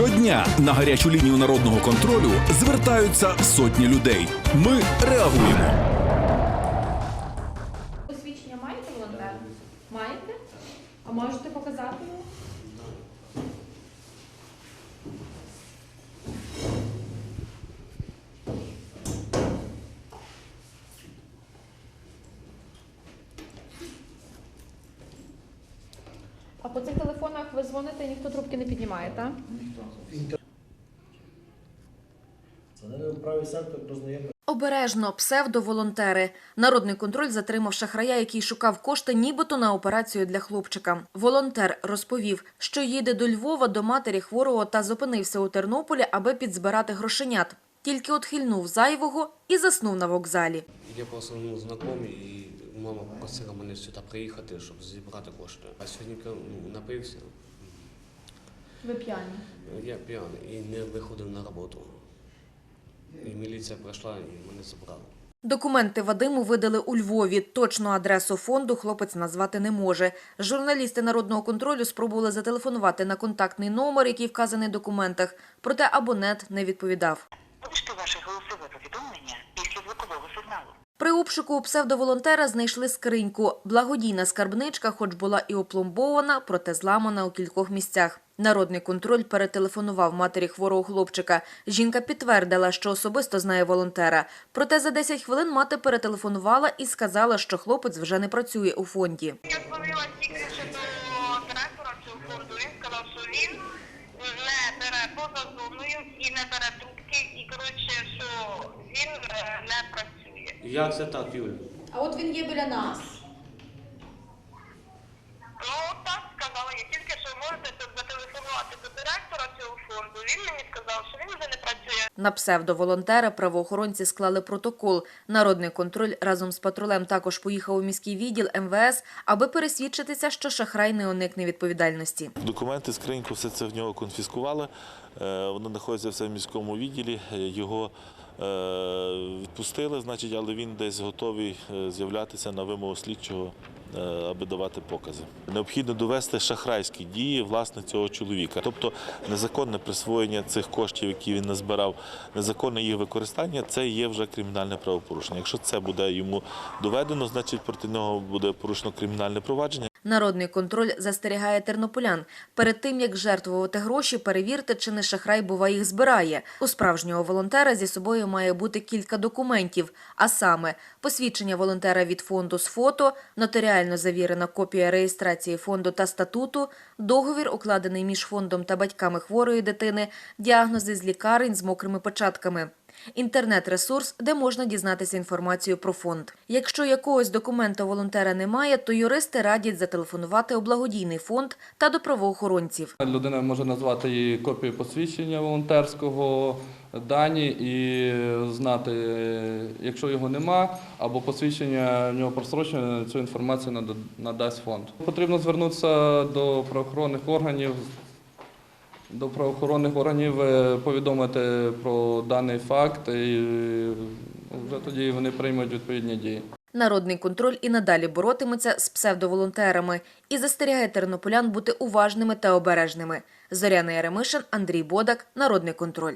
Щодня на гарячу лінію народного контролю звертаються сотні людей. Ми реагуємо. Посвідчення маєте волонтер? Маєте? А можете показати? По цих телефонах ви дзвоните і ніхто трубки не піднімає, так? Це не правий сектор роззнайомий. Обережно, псевдоволонтери. Народний контроль затримав шахрая, який шукав кошти нібито на операцію для хлопчика. Волонтер розповів, що їде до Львова до матері хворого та зупинився у Тернополі, аби підзбирати грошенят. Тільки отхильнув зайвого і заснув на вокзалі. Я просто ну, знайомий і мама просила мене сюди приїхати, щоб зібрати кошти. А сьогодні ну, напився, Ви п'яні. я п'яний і не виходив на роботу. І міліція прийшла і мене забрала. Документи Вадиму видали у Львові. Точну адресу фонду хлопець назвати не може. Журналісти народного контролю спробували зателефонувати на контактний номер, який вказаний в документах. Проте абонент не відповідав. Залиште ваше голосове повідомлення після звукового сигналу. При обшуку у псевдоволонтера знайшли скриньку. Благодійна скарбничка, хоч була і опломбована, проте зламана у кількох місцях. Народний контроль перетелефонував матері хворого хлопчика. Жінка підтвердила, що особисто знає волонтера. Проте за 10 хвилин мати перетелефонувала і сказала, що хлопець вже не працює у фонді. Я дзвонила тільки до директора цього фонду. Він сказав, що він не бере поза зоною і не бере трубки, і коротше, що він е, не працює. Як це так, Юля? А от він є біля нас. Ну так сказала, я тільки що можете зателефонувати до директора цього фонду. Він мені сказав, що він вже не працює. На псевдоволонтера правоохоронці склали протокол. Народний контроль разом з патрулем також поїхав у міський відділ МВС, аби пересвідчитися, що шахрай не уникне відповідальності. Документи, скриньку, все це в нього конфіскували. Е, Воно знаходиться все в міському відділі. Е, Його е, відпустили, значить, але він десь готовий з'являтися на вимогу слідчого, аби давати покази. Необхідно довести шахрайські дії власне цього чоловіка, тобто незаконне присвоєння цих коштів, які він назбирав, незаконне їх використання це є вже кримінальне правопорушення. Якщо це буде йому доведено, значить проти нього буде порушено кримінальне провадження. Народний контроль застерігає тернополян. Перед тим, як жертвувати гроші, перевірте, чи не шахрай бува їх збирає. У справжнього волонтера зі собою має бути кілька документів, а саме посвідчення волонтера від фонду з фото, нотаріально завірена копія реєстрації фонду та статуту, договір, укладений між фондом та батьками хворої дитини, діагнози з лікарень з мокрими початками. Інтернет-ресурс, де можна дізнатися інформацію про фонд. Якщо якогось документа волонтера немає, то юристи радять зателефонувати у благодійний фонд та до правоохоронців. Людина може назвати їй копію посвідчення волонтерського, дані і знати, якщо його нема, або посвідчення в нього просрочене, цю інформацію нада- надасть фонд. Потрібно звернутися до правоохоронних органів. До правоохоронних органів е, повідомити про даний факт, і е, вже тоді вони приймуть відповідні дії. Народний контроль і надалі боротиметься з псевдоволонтерами і застерігає тернополян бути уважними та обережними. Зоряна Яремишин, Андрій Бодак, Народний контроль.